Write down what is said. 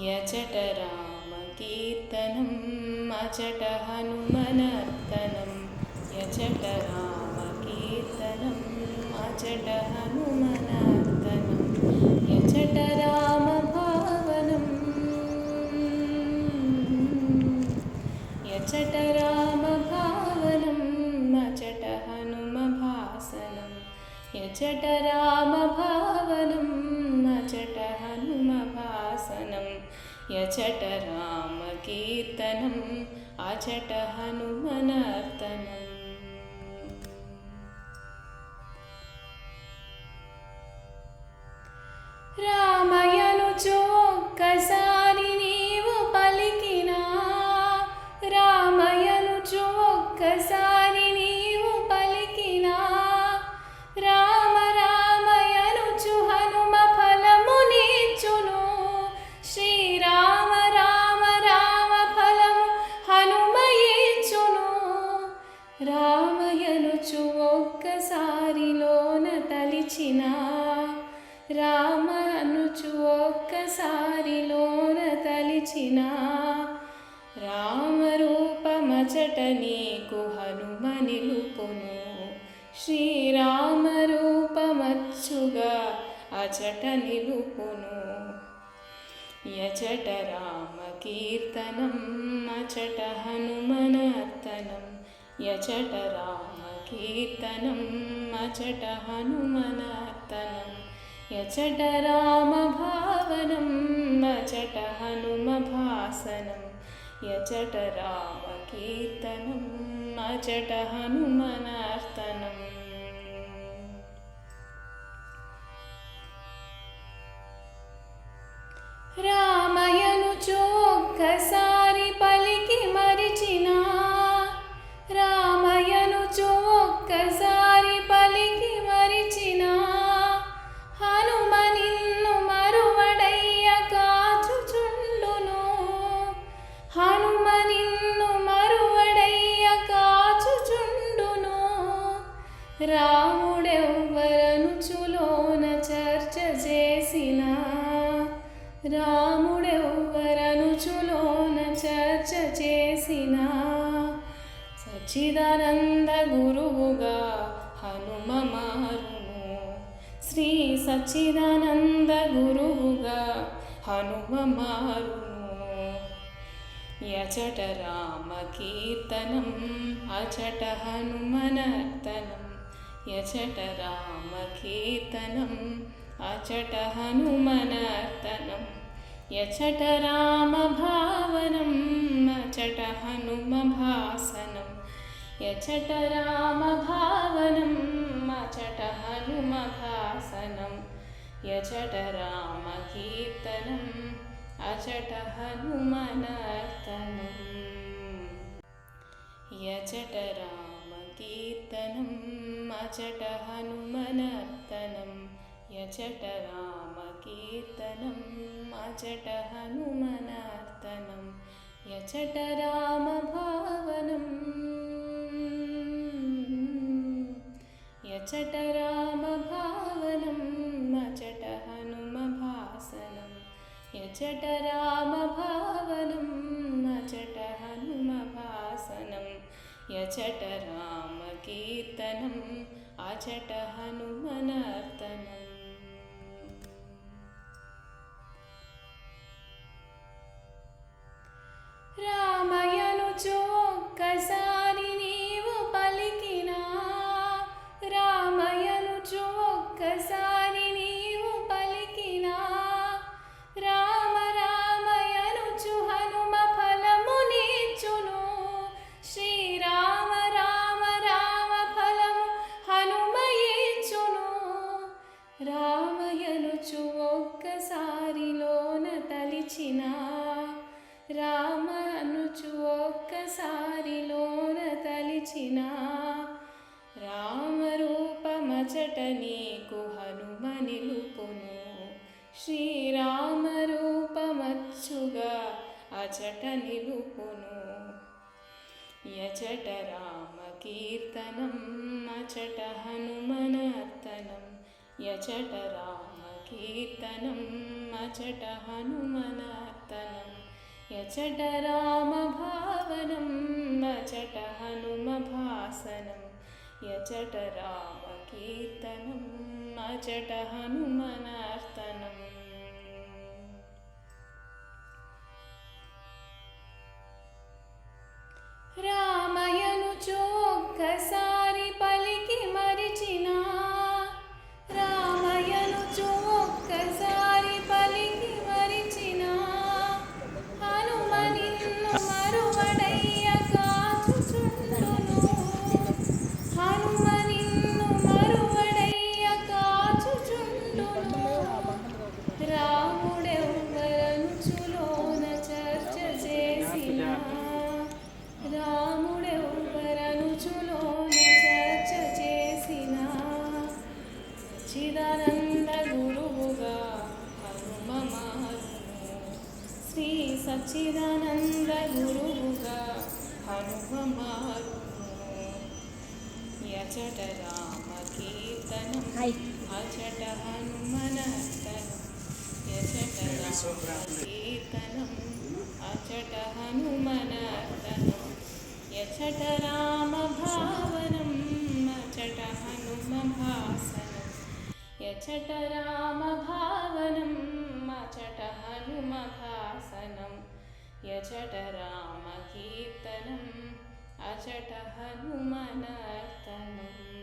यचट रामकीर्तनम् अचट हनुमनर्तनं यचट रामकीर्तनम् अचट हनुमनर्तनं यचट रामभावनम् यचट रामभावनम् अचट हनुमभासनं रामभावनम् अचट मचटः శాసనం యచట కీర్తనం అచట హనుమనర్తనం రామయను చోక్కసారి నీవు పలికినా రామయను చోక్కసారి నిలిచిన రామరూపమచట నీకు హనుమ నిలుపును శ్రీరామరూపమచ్చుగా అచట నిలుపును యచట రామకీర్తనం అచట హనుమనర్తనం యచట రామకీర్తనం అచట హనుమనర్తనం यचटरामभावनं रामभावनं यचटरामकीर्तनम् हनुमभासनं చర్చ చేసిన సచిదానంద గురువుగా హనుమ మారును శ్రీ సచిదానంద గురువుగా హనుమ మారును యచట రామ కీర్తనం అచట హనుమనర్తనం యచట రామ కీర్తనం అచట హనుమన यचट रामभावनं मचट हनुमभासनं यचट रामभावनं मचट हनुमभासनं यजट रामकीर्तनम् अचट हनुमनर्तनं यचट रामकीर्तनं अचट हनुमनर्तनम् यचट रामकीर्तनं मचट हनुमनार्तनं यचट रामभावनम् यचट रामभावनम् अचट हनुमभासनं यचट रामभावनम् अचट हनुमभासनं यचट रामकीर्तनम् अचट हनुमनर्तनम् పిలిచిన రామనుచు ఒక్కసారిలోన తలిచిన రామరూపమచట నీకు హనుమ నిలుపును శ్రీరామరూపమచ్చుగా అచట నిలుపును యచట రామకీర్తనం అచట హనుమనర్తనం यचट रामकीर्तनम् अचट हनुमनार्तनं यचट रामभावनम् अचट हनुमभासनम् यचट रामकीर्तनम् अचट हनुमनार्तनम् सच्चिदानन्द गुरुगा हनुममारु यचट रामकीर्तनं अचट हनुमन यचट रामकीर्तनम् अचट हनुमनस्तनं यचट रामभावनम् अचट हनुमभासनं यचट रामभावनम् अचट हनुमभा यजट रामकीर्तनम् अजट हनुमनर्तनम्